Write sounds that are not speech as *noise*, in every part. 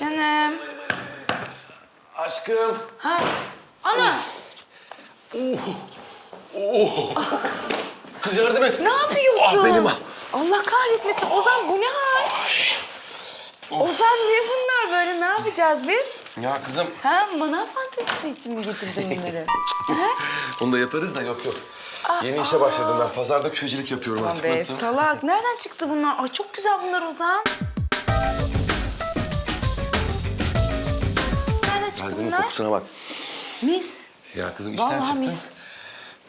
Canım. Aşkım. Ha. Ana. Kız yardım et. Ne yapıyorsun? Ah benim ah. Allah kahretmesin. Ozan bu ne hal? Ozan ne bunlar böyle? Ne yapacağız biz? Ya kızım Ha manav fantezisi için mi getirdin bunları? *laughs* onu da yaparız da yok yok. Yeni işe başladım ben. Pazarda köşecilik yapıyorum Aman artık. be Nasıl? salak. Nereden çıktı bunlar? Ay çok güzel bunlar Ozan. Çıktı mi bunlar? kokusuna bak. Mis. Ya kızım işten Vallahi çıktım. mis.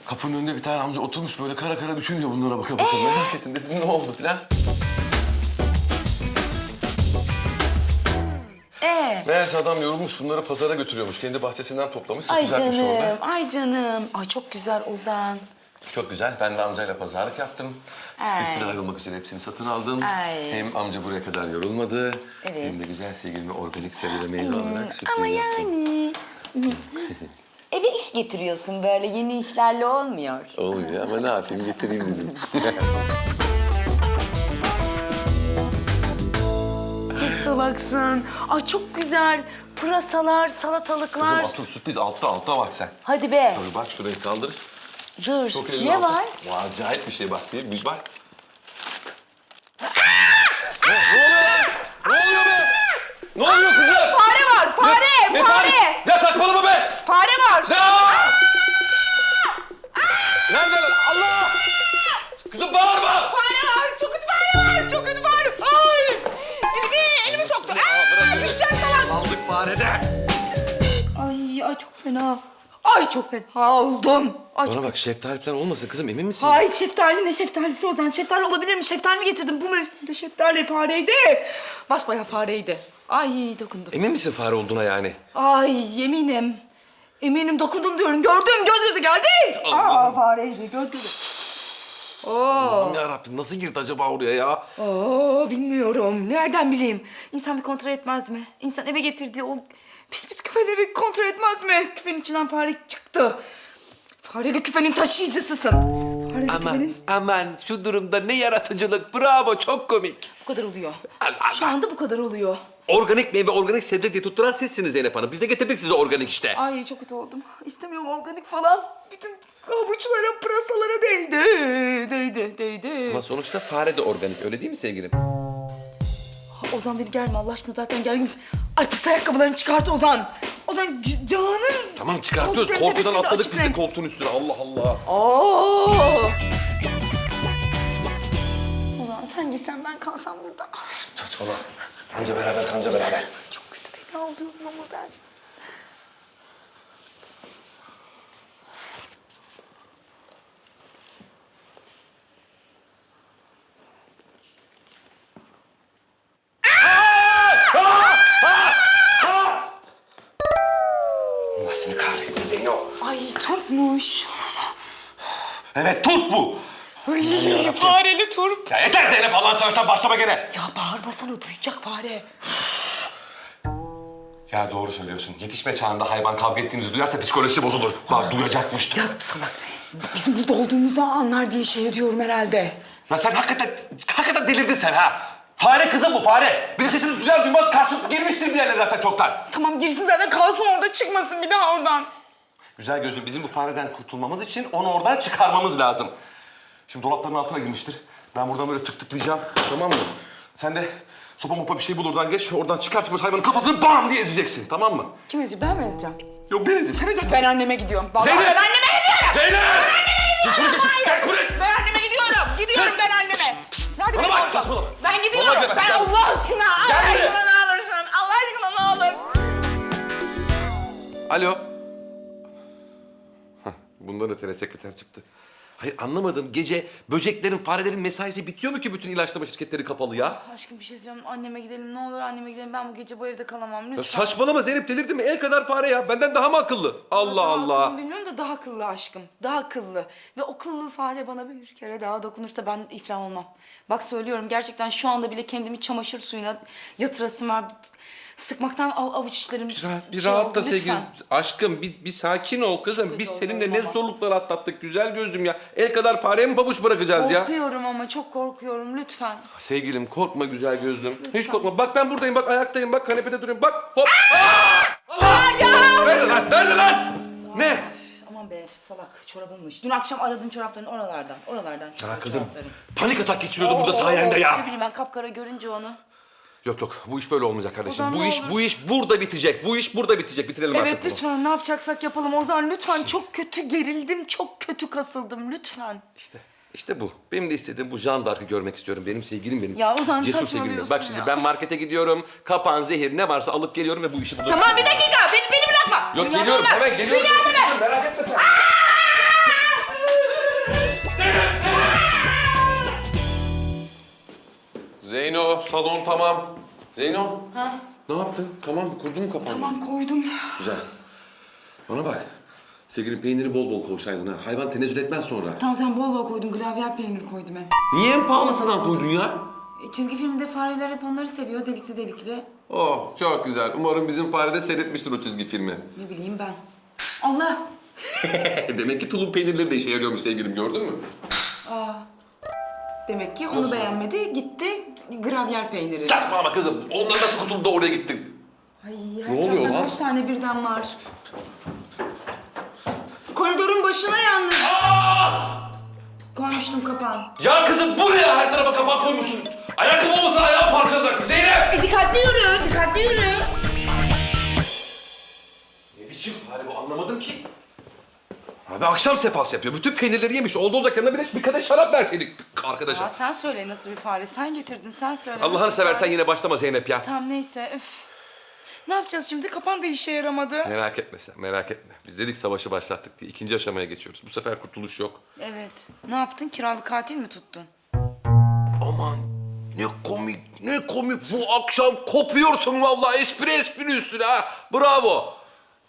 Kapının önünde bir tane amca oturmuş böyle kara kara düşünüyor bunlara baka baka. Merak ettim dedim ne oldu filan. Ee. Meğerse adam yorulmuş bunları pazara götürüyormuş. Kendi bahçesinden toplamış Ay satacakmış canım, orada. ay canım. Ay çok güzel Ozan. Çok güzel. Ben de amcayla pazarlık yaptım. Ay. Üstesine ayrılmak üzere hepsini satın aldım. Ay. Hem amca buraya kadar yorulmadı. Evet. Hem de güzel sevgilime organik sebze ve meyve alarak sürpriz Ama yaptım. yani. *laughs* Eve iş getiriyorsun böyle yeni işlerle olmuyor. Oluyor ama ne yapayım getireyim dedim. *laughs* Çok salaksın. Ay çok güzel. Pırasalar, salatalıklar. Kızım asıl sürpriz altta altta bak sen. Hadi be. Dur bak şurayı kaldır. Dur. Çok elini ne altta. var? Bu acayip bir şey bak. Bir, bir bak. ne, ne oluyor lan? Ne oluyor be? Ne oluyor kızım? Fare var, fare, Ne fare. Ya saçmalama be! Fare var. Ne? Nerede lan? Allah! Kızım bağırma! Fare var, çok kötü fare var, çok kötü fare. Ay! Elimi, elimi soktu. Aa, düşeceğiz salak. Aldık farede. Ay, ay çok fena. Ay çok fena oldum. Ay, Bana bak şeftali falan olmasın kızım emin misin? Ay şeftali ne şeftalisi Ozan? Şeftali olabilir mi? Şeftali mi getirdim? Bu mevsimde şeftali fareydi. Basbayağı fareydi. Ay dokundum. Emin misin fare olduğuna yani? Ay yeminim. Eminim dokundum diyorum. Gördüm göz göze geldi. Aa fareydi göz göze. Oo. Aman yarabbim nasıl girdi acaba oraya ya? Oo bilmiyorum. Nereden bileyim? İnsan bir kontrol etmez mi? İnsan eve getirdiği o pis pis küfeleri kontrol etmez mi? Küfenin içinden fare çıktı. Fareli küfenin taşıyıcısısın. Fareli Aman küfenin aman şu durumda ne yaratıcılık bravo çok komik. bu kadar oluyor. Allah Allah. Şu anda bu kadar oluyor. Organik meyve organik sebze diye tutturan sizsiniz Zeynep Hanım. Biz de getirdik size organik işte. Ay çok kötü oldum. İstemiyorum organik falan. Bütün havuçlara, pırasalara değdi. Değdi, değdi. Ama sonuçta fare de organik öyle değil mi sevgilim? Ozan beni gelme Allah aşkına zaten gergin. Ay pis ayakkabılarını çıkart Ozan. Ozan canın. Tamam çıkartıyoruz. Korkudan atladık biz de renk. koltuğun üstüne. Allah Allah. Oo. Ozan sen gitsen ben kalsam burada. Saçmalama. Amca beraber, amca beraber. Çok kötü fena oluyorum ama ben. Allah seni kahretsin Zeyno. Ay turpmuş. Evet tut bu. Ay, fareli turp. Ya yeter Zeynep Allah'ın seversen başlama gene. Ya bağırmasana duyacak fare. Ya doğru söylüyorsun. Yetişme çağında hayvan kavga ettiğinizi duyarsa psikolojisi bozulur. Bak duyacakmış. Ya salak. Bizim burada olduğumuzu anlar diye şey ediyorum herhalde. Lan sen hakikaten, hakikaten delirdin sen ha. Fare kızım bu fare. Bizim sesimiz duyar duymaz karşılık girmiştir diğerleri zaten çoktan. Tamam girsin zaten kalsın orada çıkmasın bir daha oradan. Güzel gözüm bizim bu fareden kurtulmamız için onu oradan çıkarmamız lazım. Şimdi dolapların altına girmiştir. Ben buradan böyle tık tıklayacağım tamam mı? Sen de sopa mopa bir şey bul oradan geç. Oradan çıkar çıkmaz hayvanın kafasını bam diye ezeceksin tamam mı? Kim ezecek ben mi ezeceğim? Yok ben ezeyim sen ezeceksin. Ben anneme gidiyorum. Vallahi Zeynep! ben anneme gidiyorum. Zeynep! Şunu geç. Gel buraya. Ben anneme gidiyorum. Gidiyorum ben anneme. Nerede benim bak, saçmalama. Ben gidiyorum. Vallahi Ben. Allah aşkına. Allah aşkına ne olursun. Allah aşkına ne olur. Alo. Bundan ötene sekreter çıktı. Hayır anlamadım. Gece böceklerin, farelerin mesaisi bitiyor mu ki bütün ilaçlama şirketleri kapalı ya? Aşkım bir şey söyleyeceğim. Anneme gidelim. Ne olur anneme gidelim. Ben bu gece bu evde kalamam. Lütfen. Ya saçmalama Zeynep delirdin mi? El kadar fare ya. Benden daha mı akıllı? Allah Daha Allah. akıllı Bilmiyorum da daha akıllı aşkım. Daha akıllı. Ve o kıllı fare bana bir kere daha dokunursa ben iflah olmam. Bak söylüyorum gerçekten şu anda bile kendimi çamaşır suyuna yatırasım var. Sıkmaktan av, avuç içlerim Bir, rahat- bir şey rahat oldu, da sevgilim. lütfen. Aşkım bir, bir sakin ol kızım. Biz oldu seninle ne zorluklar atlattık güzel gözüm ya. El kadar fareye mi pabuç bırakacağız ya? Korkuyorum ama çok korkuyorum lütfen. Sevgilim korkma güzel gözlüm. Hiç korkma. Bak ben buradayım bak ayaktayım bak kanepede duruyorum bak hop. Allah! Nerede lan? Nerede lan? Ne? Aman be salak çorabınmış. Dün akşam aradın çorapların oralardan. Oralardan Ya kızım panik atak geçiriyordum burada sayende Ne ya. bileyim ben kapkara görünce onu. Yok yok bu iş böyle olmayacak kardeşim. Ozan, Bu ne iş olur. bu iş burada bitecek. Bu iş burada bitecek. Bitirelim Evet artık bunu. lütfen ne yapacaksak yapalım Ozan lütfen. Çok kötü gerildim, çok kötü kasıldım lütfen. İşte işte bu. Benim de istediğim bu Jean d'Arc'ı görmek istiyorum. Benim sevgilim benim. Ya Ozan, sevgilim. Bak şimdi ya. ben markete gidiyorum. Kapan, zehir ne varsa alıp geliyorum ve bu işi buluyorum. Tamam bir dakika beni, beni bırakma. Yok Dünyada geliyorum olmaz. hemen geliyorum. Dünyada ben. Merak etme sen. Zeyno salon tamam. Zeyno. Ha? Ne yaptın? Tamam mı? Kurdun mu kapağını? Tamam koydum. Güzel. Bana bak. Sevgilim peyniri bol bol koysaydın ha. Hayvan tenezzül etmez sonra. Tamam tamam bol bol koydum. Gravyer peyniri koydum hem. Niye en pahalısından koydun ya? E, Çizgi filmde fareler hep onları seviyor. Delikli delikli. Oh çok güzel. Umarım bizim fare de seyretmiştir o çizgi filmi. Ne bileyim ben. Allah. *laughs* Demek ki tulum peynirleri de işe yarıyormuş sevgilim gördün mü? Demek ki onu beğenmedi. Gitti gravyer peyniri. Saçmalama kızım. Ondan nasıl kurtuldun da oraya gittin? Ay, her Ne oluyor taraftan lan? Kaç tane birden var? Koridorun başına yalnız. Koymuştum kapağını. Ya kızım bu ne ya? Her tarafa kapak koymuşsun. Ayakkabı olmasa ayağım parçalanacak. Zeynep! E, dikkatli yürü, dikkatli yürü. Ne biçim fare bu anlamadım ki. Abi akşam sefası yapıyor. Bütün peynirleri yemiş. Oldu olacak yanına bir de bir kadeh şarap verseydik arkadaşa. Ya sen söyle nasıl bir fare. Sen getirdin, sen söyle. nasıl Allah'ını bir seversen fare? yine başlama Zeynep ya. Tamam neyse, öf. Ne yapacağız şimdi? Kapan da işe yaramadı. Merak etme sen, merak etme. Biz dedik savaşı başlattık diye. ikinci aşamaya geçiyoruz. Bu sefer kurtuluş yok. Evet. Ne yaptın? Kiralık katil mi tuttun? Aman ne komik, ne komik. Bu akşam kopuyorsun vallahi espri espri üstüne ha. Bravo.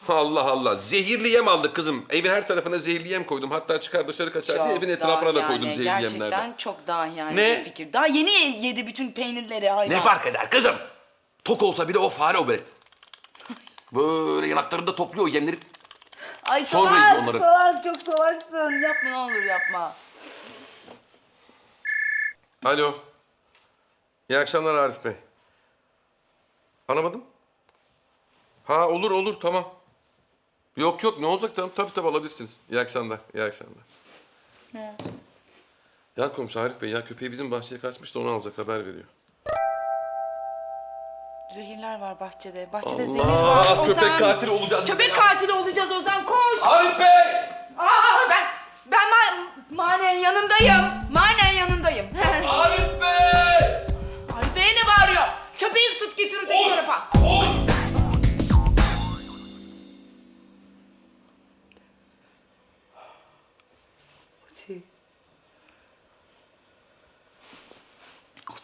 Allah Allah. Zehirli yem aldık kızım. Evin her tarafına zehirli yem koydum. Hatta çıkar dışarı kaçar diye evin etrafına da koydum zehirli Gerçekten yemlerden. çok daha yani Ne? bir fikir. Daha yeni yedi bütün peynirleri hayvan. Ne fark eder kızım? Tok olsa bile o fare o *laughs* böyle. Böyle yanaklarında topluyor o yemleri. Ay Sonra salak, yiyor onları. salak, çok salaksın. Yapma ne olur yapma. Alo. İyi akşamlar Arif Bey. Anlamadım. Ha olur olur tamam. Yok yok ne olacak tamam tabii tabii alabilirsiniz. İyi akşamlar. İyi akşamlar. Ne oldu? Ya komşu Arif Bey ya köpeği bizim bahçeye kaçmış da onu alacak haber veriyor. Zehirler var bahçede. Bahçede Allah, zehir var. köpek Ozan. katili olacağız Köpek katili olacağız Ozan koş. Arif Bey! Aa ben ben ma manen yanındayım. Manen yanındayım. *laughs* Arif Bey! Arif Bey ne bağırıyor? Köpeği tut getir öteki tarafa.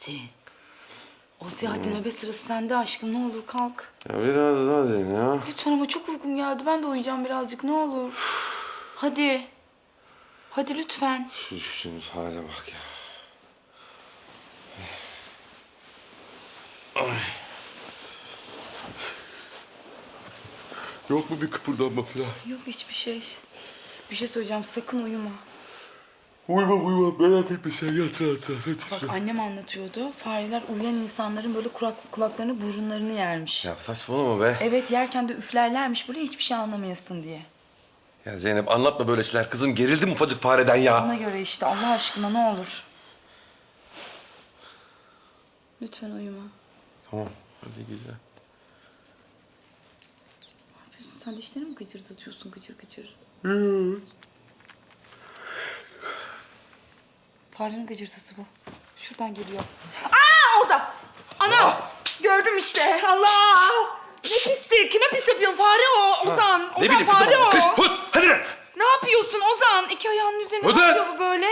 Ozi. Ozi hadi nöbet sırası sende aşkım ne olur kalk. Ya biraz daha deyin ya. Lütfen ama çok uykum geldi. Ben de uyuyacağım birazcık ne olur. Hadi. Hadi lütfen. Şu düştüğümüz hale bak ya. Ay. Yok mu bir kıpırdanma falan? Yok hiçbir şey. Bir şey söyleyeceğim sakın uyuma. Uyuma uyuma merak etme sen yat rahat rahat hadi. Bak annem anlatıyordu. Fareler uyuyan insanların böyle kulak, kulaklarını burunlarını yermiş. Ya saçmalama be. Evet yerken de üflerlermiş böyle hiçbir şey anlamayasın diye. Ya Zeynep anlatma böyle şeyler. Kızım gerildim ufacık fareden ya. Ona göre işte Allah aşkına ne olur. Lütfen uyuma. Tamam hadi güzel. Ne yapıyorsun? Sen dişlerini mi gıcırdatıyorsun gıcır gıcır? Farenin gıcırtısı bu. Şuradan geliyor. Aa orada. Ana. Gördüm işte. Allah. Ne pissi? Kime pis yapıyorsun? Fare o. Ozan. Ozan Ne bileyim kızım fare o. Kız hut hadi lan. Ne yapıyorsun Ozan? İki ayağının üzerine Hadi. ne yapıyor bu böyle?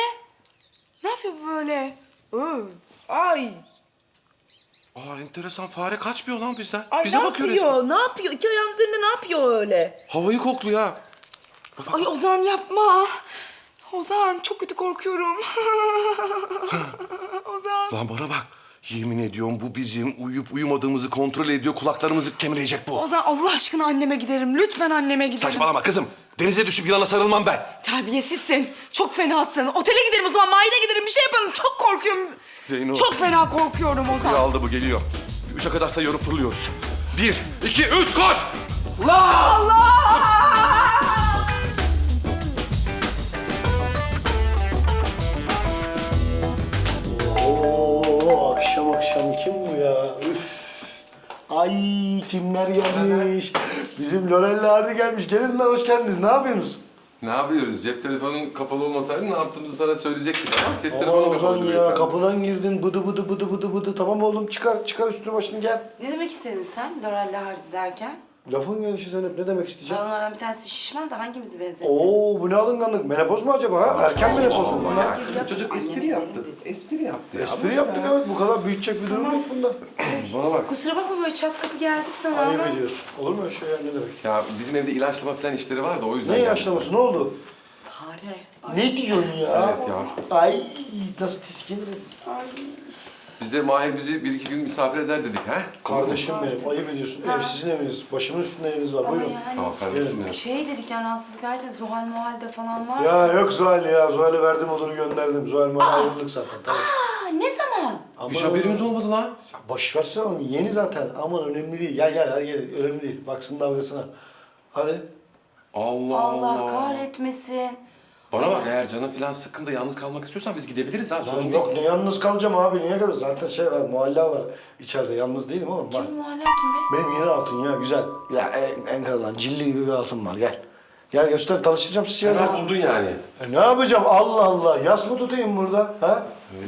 Ne yapıyor bu böyle? Iı, Ay. Aa enteresan fare kaçmıyor lan bizden. Ay Bize ne bakıyor yapıyor? resmen. Ne yapıyor? İki ayağının üzerinde ne yapıyor öyle? Havayı kokluyor ha. Ay Ozan yapma. Ozan çok kötü korkuyorum. *laughs* Ozan. Lan bana bak. Yemin ediyorum bu bizim uyuyup uyumadığımızı kontrol ediyor. Kulaklarımızı kemirecek bu. Ozan Allah aşkına anneme giderim. Lütfen anneme giderim. Saçmalama kızım. Denize düşüp yılana sarılmam ben. Terbiyesizsin. Çok fenasın. Otele giderim o zaman. Mahir'e giderim. Bir şey yapalım. Çok korkuyorum. Zeyno. Çok fena korkuyorum Ozan. Buraya aldı bu geliyor. Üçe kadar sayıyorum fırlıyoruz. Bir, iki, üç koş! Oo akşam akşam kim bu ya? Üf. Ay kimler gelmiş? Bizim Lorelli Ardi gelmiş. Gelin lan hoş geldiniz. Ne yapıyorsunuz? Ne yapıyoruz? Cep telefonun kapalı olmasaydı ne yaptığımızı sana söyleyecektik ama cep telefonu Aman Ozan ya efendim. kapıdan girdin bıdı bıdı bıdı bıdı bıdı. Tamam oğlum çıkar çıkar üstünü başını gel. Ne demek istedin sen Lorel'le Hardy derken? Lafın gelişi Zeynep ne demek isteyeceğim? Onlardan bir tanesi şişman da hangimizi benzetti? Oo bu ne alınganlık? Menopoz mu acaba ha? Erken menopoz mu bunlar? Ya kızım çocuk espri yaptı. Espri yaptı ya. Espri yaptık evet. Bu kadar büyütecek bir durum yok bunda. *clears throat* Bana bak. Kusura bakma böyle çat kapı geldik sana Ayıp ama. ediyorsun. Olur mu öyle şey ya? Ne demek? Ya bizim evde ilaçlama falan işleri var da o yüzden Ne ilaçlaması? Ne oldu? Fare. Ne diyorsun ya? Evet ya. Ay nasıl tiskinirim. Biz de Mahir bizi bir iki gün misafir eder dedik ha? Kardeşim benim ayıp ediyorsun. Ev sizin eviniz. Başımın üstünde eviniz var. Buyurun. Sağ ol kardeşim ya. Şey dedik yani rahatsızlık verse Zuhal Muhal'de falan var. Ya yok Zuhal ya. Zuhal'e verdim odunu gönderdim. Zuhal Muhal ayrıldık zaten. Tamam. Aa, ne zaman? Hiç haberimiz olmadı lan. Boş versene onu. Yeni zaten. Aman önemli değil. Gel gel hadi gel. Önemli değil. Baksın dalgasına. Hadi. Allah Allah, Allah. kahretmesin. Bana bak eğer canın falan sıkkın da yalnız kalmak istiyorsan biz gidebiliriz ha. Lan Sorun yok ne yalnız kalacağım abi. Niye kadar? Zaten şey var. Muhalla var. İçeride yalnız değilim oğlum. Var. Kim Muhaller kim be? Benim yeni hatun ya. Güzel. Ya en, en kraldan cilli gibi bir hatun var. Gel. Gel göster. Tanıştıracağım sizi. ya. Hemen buldun yani. E ne yapacağım? Allah Allah. Yas mı tutayım burada? Ha?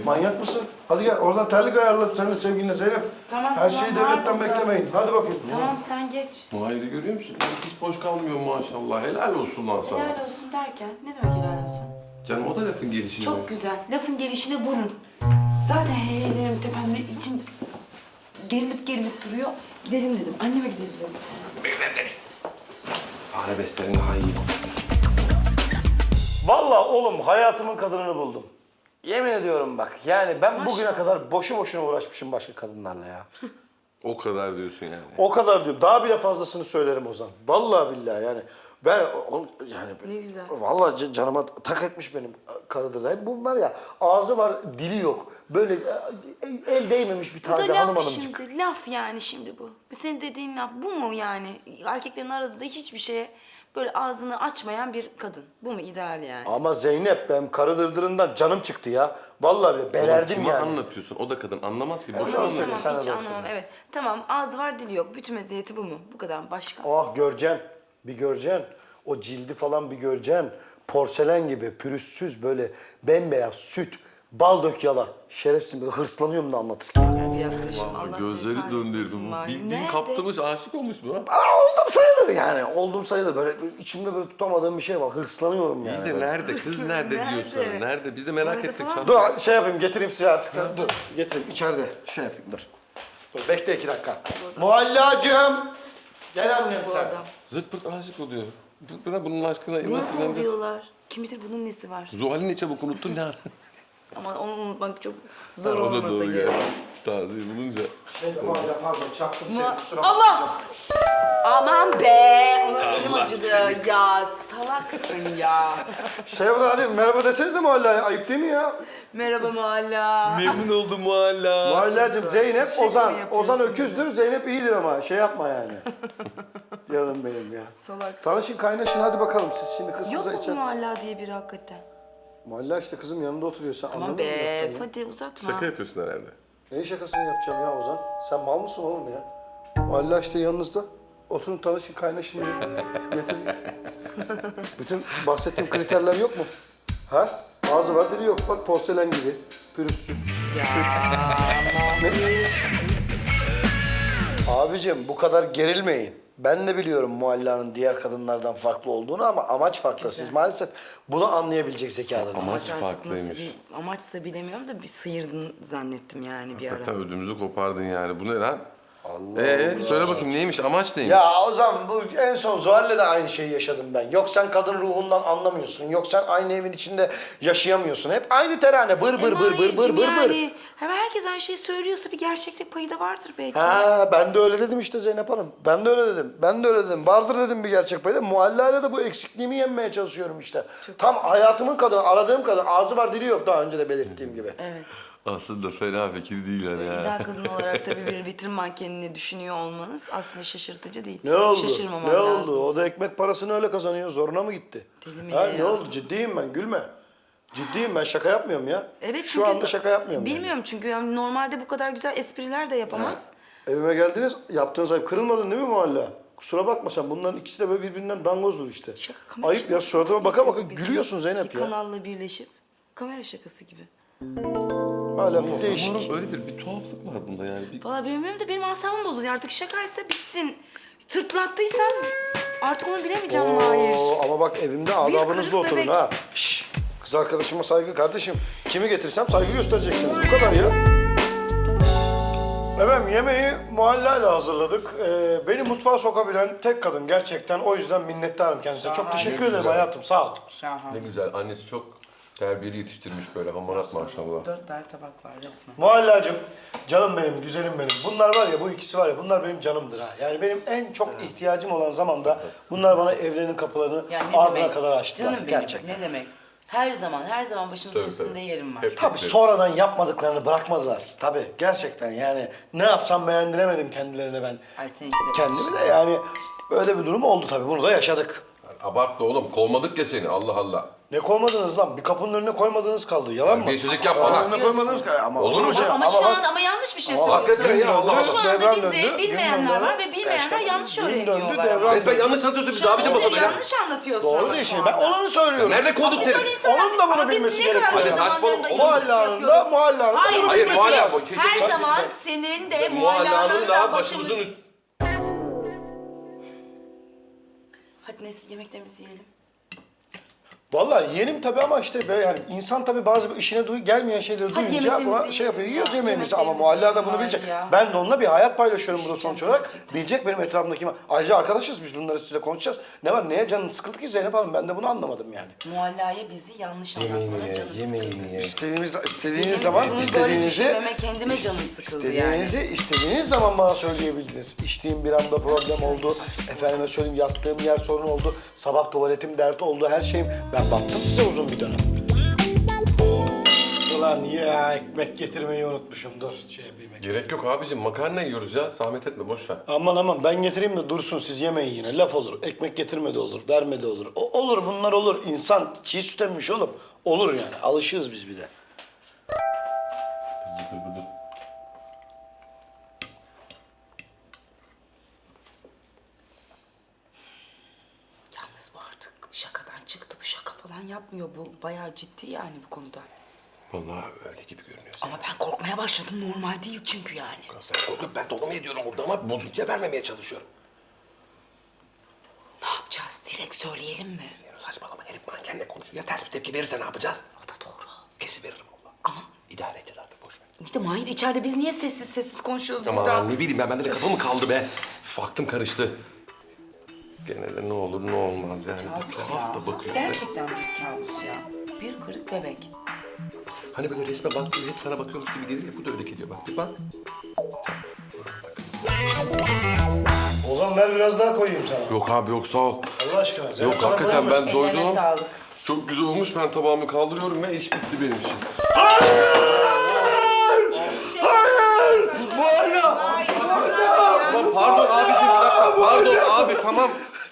Manyak mısın? Hadi gel oradan terlik ayarla sen de sevgilinle Zeynep. Tamam, Her tamam, şeyi var devletten burada. beklemeyin. Hadi bakayım. Tamam sen geç. Mahir'i görüyor musun? Hiç boş kalmıyor maşallah. Helal olsun lan sana. Helal olsun derken ne demek helal olsun? Canım o da lafın gelişi. Çok güzel. Lafın gelişine vurun. Zaten heyelerim tepemde içim gerilip gerilip duruyor. Gidelim dedim. Anneme gidelim dedim. Arabesklerin daha iyi. Vallahi oğlum hayatımın kadınını buldum. Yemin ediyorum bak. Yani ben bugüne kadar boşu boşuna uğraşmışım başka kadınlarla ya. O kadar diyorsun yani. O kadar diyorum. Daha bile fazlasını söylerim Ozan. Vallahi billahi yani. Ben o- yani Ne güzel. Vallahi ca- canıma tak etmiş benim karıdır. Hep bunlar ya ağzı var dili yok. Böyle e, el değmemiş bir Bu da taze hanım laf hanımcık. şimdi. Laf yani şimdi bu. Bu Senin dediğin laf. Bu mu yani? Erkeklerin aradığı hiçbir şeye böyle ağzını açmayan bir kadın. Bu mu ideal yani? Ama Zeynep ben karı dırdırından canım çıktı ya. Vallahi bile belerdim Kime yani. anlatıyorsun? O da kadın anlamaz ki. Boşuna Doğru anlatıyor. söyle, Tamam sana hiç anlamam. Evet. Tamam ağzı var dili yok. Bütün meziyeti bu mu? Bu kadar başka. Ah göreceksin. Bir göreceksin. O cildi falan bir göreceksin. Porselen gibi pürüzsüz böyle bembeyaz süt. Bal dök yala. Şerefsiz böyle hırslanıyorum da anlatırken yani. Bir yaklaşım. Allah seni Gözleri kahretmesin döndürdü bu. Mahir. Bildiğin Nerede? kaptırmış, aşık olmuş bu ha. Aa, oldum sayılır yani. Oldum sayılır. Böyle içimde böyle tutamadığım bir şey var. Hırslanıyorum yani. İyi de böyle. nerede? Kız Hırsız, nerede nerede? sana? Nerede? Biz de merak Nerede ettik. falan? Dur şey yapayım getireyim size artık. Dur getireyim içeride. Şey yapayım dur. Dur bekle iki dakika. Muhallacığım. Gel annem Bu sen. adam. Zırt pırt aşık oluyor. Buna bunun aşkına Ne nasıl inanacağız? oluyorlar? Kim bilir bunun nesi var? Zuhal'i ne çabuk unuttun ne ara? Ama onu unutmak çok zor o da olmasa doğru gerek. geldi. Taze bulunca. Şey, aman ya pardon çaktım seni kusura Allah! Aman be! Ona elim acıdı. Ya salaksın ya. Şey yapın hadi merhaba desenize muhallaya. Ayıp değil mi ya? Merhaba Mualla. Mezun oldu muhalla. Muhallacığım Zeynep, Şaka Ozan. yapıyorsun Ozan öküzdür, Zeynep iyidir ama şey yapma yani. *laughs* Canım benim ya. Salak. Tanışın kaynaşın hadi bakalım siz şimdi kız Yok kıza mu içer. Mualla diye biri hakikaten? Muhalla işte kızım yanında oturuyor sen Aman anlamıyor musun be, laftan ya? hadi uzatma. Şaka yapıyorsun herhalde. Ne şakasını yapacağım ya Ozan? Sen mal mısın oğlum ya? Muhalla işte yanınızda. Oturun tanışın kaynaşın diye. *laughs* Getir. *laughs* Bütün bahsettiğim kriterler yok mu? Ha? Ağzı var dili yok. Bak porselen gibi. Pürüzsüz. Süt. *laughs* Ne? Abicim bu kadar gerilmeyin. Ben de biliyorum Mualla'nın diğer kadınlardan farklı olduğunu ama amaç farklı. Siz maalesef bunu anlayabilecek zekada değilsiniz. Amaç Artık farklıymış. Nasıl bir amaçsa bilemiyorum da bir sıyırdın zannettim yani bir ara. Hakikaten ödümüzü kopardın yani. Bu ne lan? Ee, söyle bakayım neymiş amaç neymiş? Ya o zaman bu en son Zuhal'le de aynı şeyi yaşadım ben. Yok sen kadın ruhundan anlamıyorsun. Yok sen aynı evin içinde yaşayamıyorsun. Hep aynı terane bır bır bır bır bır bır bır. Yani hem herkes aynı şeyi söylüyorsa bir gerçeklik payı da vardır belki. Ha ben de öyle dedim işte Zeynep Hanım. Ben de öyle dedim. Ben de öyle dedim. Vardır dedim bir gerçek payı da. Muhalleyle de bu eksikliğimi yenmeye çalışıyorum işte. Tam hayatımın kadını, aradığım kadın. Ağzı var dili yok daha önce de belirttiğim gibi. Evet. Aslında fena fikir değil yani Bir ha. daha kadın *laughs* olarak tabii bir vitrin mankenini düşünüyor olmanız aslında şaşırtıcı değil. Ne oldu? Şaşırmamam ne lazım. oldu? O da ekmek parasını öyle kazanıyor. Zoruna mı gitti? Deli mi ha, ne ya? oldu? Ciddiyim ben. Gülme. Ciddiyim ben. Şaka yapmıyorum ya. Evet Şu çünkü anda şaka yapmıyorum. yani. Bilmiyorum çünkü yani normalde bu kadar güzel espriler de yapamaz. Evime geldiniz. Yaptığınız ayıp. Kırılmadın değil mi muhalla? Kusura bakma sen. Bunların ikisi de böyle birbirinden dangozdur işte. Şaka kamera Ayıp ya. şakası Suratıma gibi baka baka bizim gülüyorsun Zeynep Bir ya. kanalla birleşip kamera şakası gibi. Hala bir değişik. Umarım öyledir. Bir tuhaflık var bunda yani. Bir... Valla bilmiyorum da benim asabım bozuluyor. Artık şakaysa bitsin. Tırtlattıysan artık onu bilemeyeceğim Mahir. Oo, ama bak evimde adabınızla kırık oturun bebek. ha. Şşş. Kız arkadaşıma saygı kardeşim. Kimi getirsem saygı göstereceksiniz. Bu kadar ya. Efendim yemeği muhalleyle hazırladık. Ee, beni mutfağa sokabilen tek kadın gerçekten. O yüzden minnettarım kendisine. Çok teşekkür ederim hayatım. Sağ ol. Ne güzel. Annesi çok terbiyeli yetiştirmiş böyle hamarat maşallah. Dört tane tabak var resmen. Muhallacığım, canım benim, güzelim benim. Bunlar var ya, bu ikisi var ya, bunlar benim canımdır ha. Yani benim en çok ihtiyacım olan zamanda bunlar bana evlerinin kapılarını Ya ne ardına demek? kadar açtılar. Canım benim gerçekten. ne demek? Her zaman her zaman başımızın Tabii, üstünde tabii. yerim var. Hep- Tabii sonradan yapmadıklarını bırakmadılar. Tabii gerçekten yani ne yapsam beğendiremedim kendilerine ben. Ay seninki de. Kendimi de yani böyle bir durum oldu tabii. Bunu da yaşadık. Abartma oğlum. Kovmadık ya seni. Allah Allah. Ne koymadınız lan? Bir kapının önüne koymadığınız kaldı. Yalan mı? Terbiyesizlik yapma Kapının lan. önüne koymadığınız kaldı. Ama Olur mu şey- canım? Ama, şu an ama yanlış bir şey Ama söylüyorsun. hakikaten ya, Allah Allah. Şu anda Devran bizi döndü, gün bilmeyenler döndü. var ve bilmeyenler İşte yanlış gün döndü, öğreniyorlar. devran. Resmen yanlış anlatıyorsun bizi abicim masada ya. yanlış anlatıyorsun Doğru ama değil şu şimdi. Ben anda. olanı söylüyorum. Nerede kovduk Biz seni? Onun da bunu bilmesi gerekiyor. Hadi saçmalama. yanlış Muhalle anında, muhalle anında. Hayır, bunu Hayır bilmesi muhalle lazım. bu. Çek- Her zaman senin de Muhallanın muhallanın da başımızın... üstü. Hadi neyse yemeklerimizi yiyelim. Vallahi yeğenim tabii ama işte böyle yani insan tabii bazı işine duy gelmeyen şeyleri Hadi duyunca yemeklerimizi buna şey yapıyor. yiyelim Yiyoruz ya, yemeğimizi ama yemeklerimizi muhalle da bunu yiyelim bilecek. ya. Ben de onunla bir hayat paylaşıyorum burada sonuç olarak. gerçekten. Bilecek benim etrafımdaki. Ayrıca arkadaşız biz bunları size konuşacağız. Ne var neye canın sıkıldı ki Zeynep Hanım ben de bunu anlamadım yani. Muhallaya bizi yanlış anlatmana canım sıkıldı. İstediğiniz, istediğiniz Benim zaman bunu böyle istediğinizi düşünmeme kendime canım sıkıldı yani. İstediğinizi istediğiniz zaman bana söyleyebilirsiniz. İçtiğim bir anda problem oldu. Efendime söyleyeyim yattığım yer sorun oldu. Sabah tuvaletim dert oldu. Her şeyim. Ben baktım size uzun bir dönem. Ulan ya ekmek getirmeyi unutmuşum. Dur şey yapayım. ekmek. Gerek yok abicim. Makarna yiyoruz ya. Zahmet etme boş ver. Aman aman ben getireyim de dursun siz yemeyin yine. Laf olur. Ekmek getirme de olur. Verme de olur. O, olur bunlar olur. İnsan çiğ süt emmiş oğlum. Olur yani. Alışığız biz bir de. Yapmıyor. Bu bayağı ciddi yani bu konuda. Vallahi öyle gibi görünüyor. Ama ben korkmaya başladım. Normal değil çünkü yani. Sen korkup ben donumu ediyorum burada ama bozuntuya vermemeye çalışıyorum. Ne yapacağız? Direkt söyleyelim mi? Zeyno saçmalama herif mankenle konuşuyor. Ya ters bir tepki verirse ne yapacağız? O da doğru. Kesi veririm valla. Ama İdare edeceğiz artık boş ver. işte Mahir içeride biz niye sessiz sessiz konuşuyoruz Aman burada? ne bileyim ben bende de kafa mı kaldı be? Üf, aklım karıştı. Gene de ne olur ne olmaz yani. Bir Kabus tuhaf da ya. bakıyor. Gerçekten bir kabus ya. Bir kırık bebek. Hani böyle resme baktığında hep sana bakıyormuş gibi gelir ya. Bu da öyle geliyor bak. Bir bak. O zaman ver biraz daha koyayım sana. Yok abi yok sağ ol. Allah aşkına. Zeynep Yok sana hakikaten ben Ellerine doydum. sağlık. Çok güzel olmuş. Ben tabağımı kaldırıyorum ve iş bitti benim için. Tamam pardon abiciğim bir dakika. Pardon abi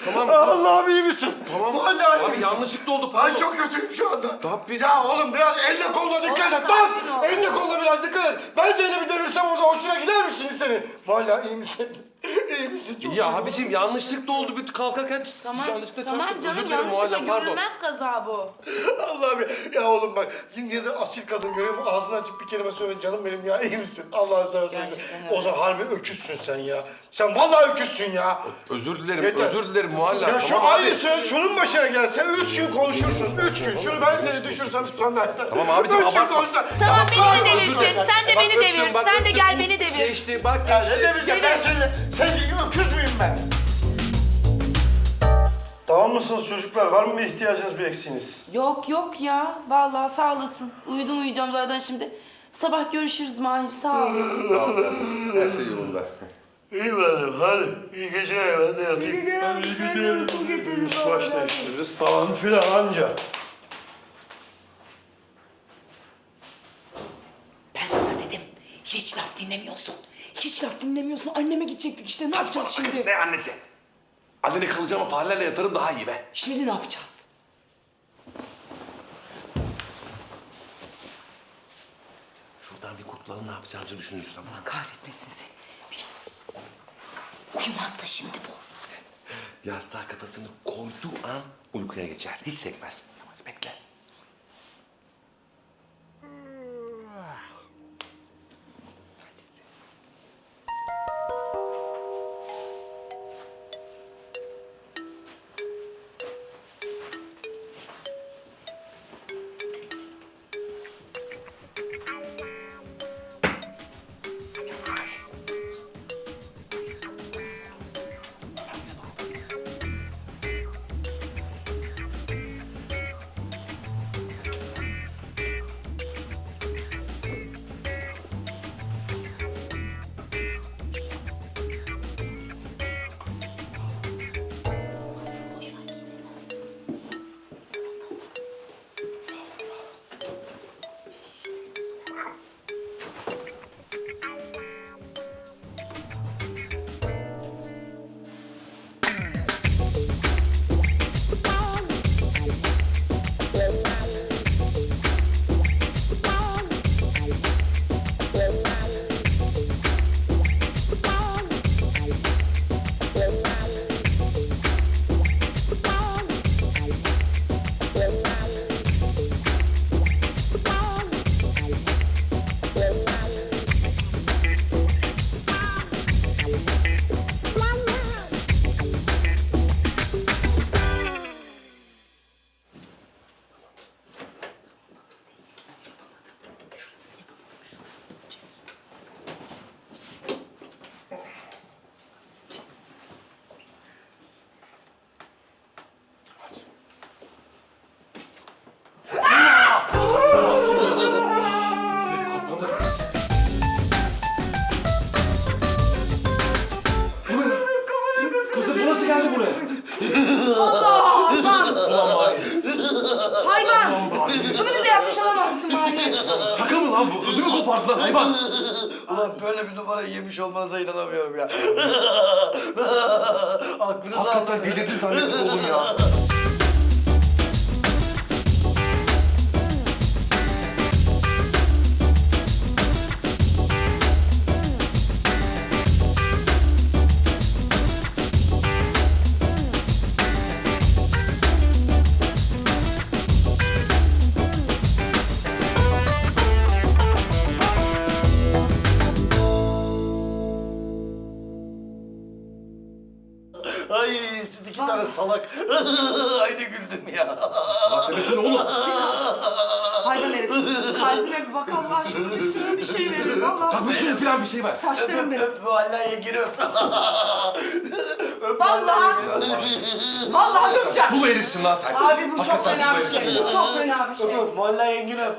tamam. Tamam. Allah'ım iyi misin? Tamam. Vallahi iyi Abi misin? yanlışlıkla oldu pardon. Ay çok kötüyüm şu anda. Tabii. Ya oğlum biraz elle kolla dikkat et. Lan! Elle kolla biraz dikkat et. Ben Zeynep'i devirsem orada hoşuna gider misiniz senin? Vallahi iyi misin? *laughs* İyi misin? Çok Ya abicim yanlışlıkla oldu. Bir kalkarken Tamam, yanlışlıkla tamam çarptım. canım Özür dilerim yanlışlıkla Muhalla, pardon. görülmez kaza bu. *laughs* Allah'ım ya. Ya oğlum bak yine de asil kadın görüyorum ağzını açıp bir kelime söyle canım benim ya iyi misin? Allah'ını seversen. Gerçekten öyle. Ozan harbi öküzsün sen ya. Sen vallahi öküzsün ya. Özür dilerim, Yeter. özür dilerim Muhalla. Ya şu Tamam abi. aynısı şunun başına gelse üç gün konuşursun. Üç gün. Şunu ben seni düşürsem sonra. Tamam abicim, Üç gün abartma. konuşsan. Tamam beni de devirsin. Sen de Bak beni öptüm, devir. bak Sen de öptüm. gel beni devir. Geçti bak Ya ne geçti. demeyeceğim ben seninle. Sen öküz müyüm ben? Tamam mısınız çocuklar? Var mı bir ihtiyacınız, bir eksiğiniz? Yok yok ya. Vallahi sağ olasın. Uyudum uyuyacağım zaten şimdi. Sabah görüşürüz Mahir. Sağ olasın. Her şey yolunda. İyi madem, hadi. İyi geceler, ben de yatayım. İyi geceler, ben de uyku getiririz. Üst baş değiştiririz falan filan anca. Ben sana dedim. Hiç laf dinlemiyorsun. Hiç laf dinlemiyorsun. Anneme gidecektik işte. Ne yapacağız şimdi? Ne annesi? Annene kalacağım farelerle yatarım daha iyi be. Şimdi ne yapacağız? Şuradan bir kurtulalım ne yapacağımızı düşünürüz tamam Allah kahretmesin seni. Uyumaz da şimdi bu. Yastığa kafasını koyduğu an uykuya geçer. Hiç sekmez. Hadi bekle. *laughs* Aklınızı Hakikaten delirdin zannettim oğlum ya. *laughs* bir şey var. Saçlarım benim. Öp bu Allah'a gir öp. *laughs* öp Vallahi. Vallahi döveceğim. Sulu herifsin lan sen. Abi bu çok Hakikaten fena bir sulu şey. herifsin Bu çok fena bir şey. Öp öp Muhalla yengin öp.